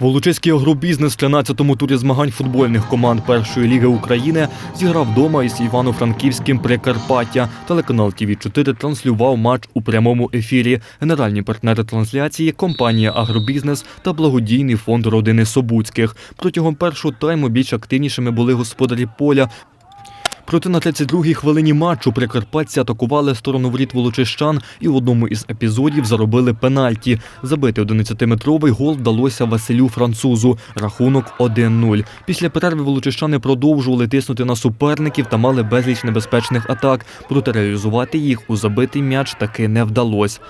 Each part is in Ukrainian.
Волочиський агробізнес в 13-му турі змагань футбольних команд першої ліги України зіграв вдома із Івано-Франківським Прикарпаття. Телеканал ТВ 4 транслював матч у прямому ефірі. Генеральні партнери трансляції компанія Агробізнес та благодійний фонд родини Собуцьких. Протягом першого тайму більш активнішими були господарі поля. Проте на 32-й хвилині матчу прикарпатці атакували сторону воріт волочищан і в одному із епізодів заробили пенальті. Забити 11-метровий гол вдалося Василю Французу. Рахунок 1-0. Після перерви волочищани продовжували тиснути на суперників та мали безліч небезпечних атак. Проте реалізувати їх у забитий м'яч таки не вдалося.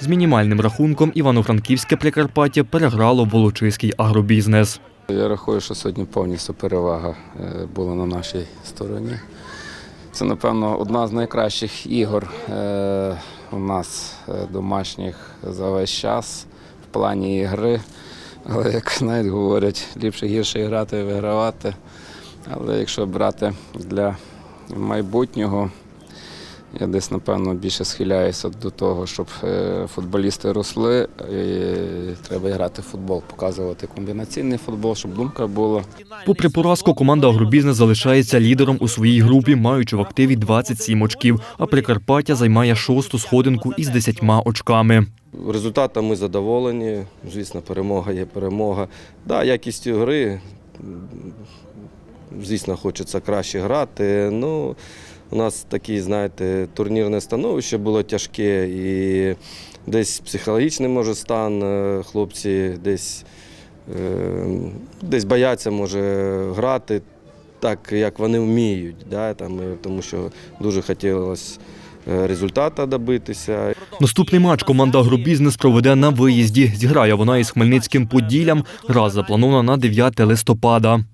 З мінімальним рахунком Івано-Франківське Прикарпаття переграло волочиський агробізнес. Я рахую, що сьогодні повністю перевага е, була на нашій стороні. Це, напевно, одна з найкращих ігор е, у нас е, домашніх за весь час в плані ігри. Але, як навіть говорять, ліпше гірше грати і вигравати. Але якщо брати для майбутнього, я десь, напевно, більше схиляюся до того, щоб е, футболісти росли. І треба грати в футбол, показувати комбінаційний футбол, щоб думка була. Попри поразку, команда Агробізнес залишається лідером у своїй групі, маючи в активі 27 очків, а Прикарпаття займає шосту сходинку із 10 очками. Результатом ми задоволені. Звісно, перемога є перемога. Да, якістю гри, звісно, хочеться краще грати. Ну, у нас таке, знаєте, турнірне становище було тяжке і десь психологічний може стан. е, Хлопці десь, е, десь бояться може грати так, як вони вміють. Да, там, тому що дуже хотілося е, результату добитися. Наступний матч команда Грубізнес проведе на виїзді. Зіграє вона із Хмельницьким Поділлям. Гра запланована на 9 листопада.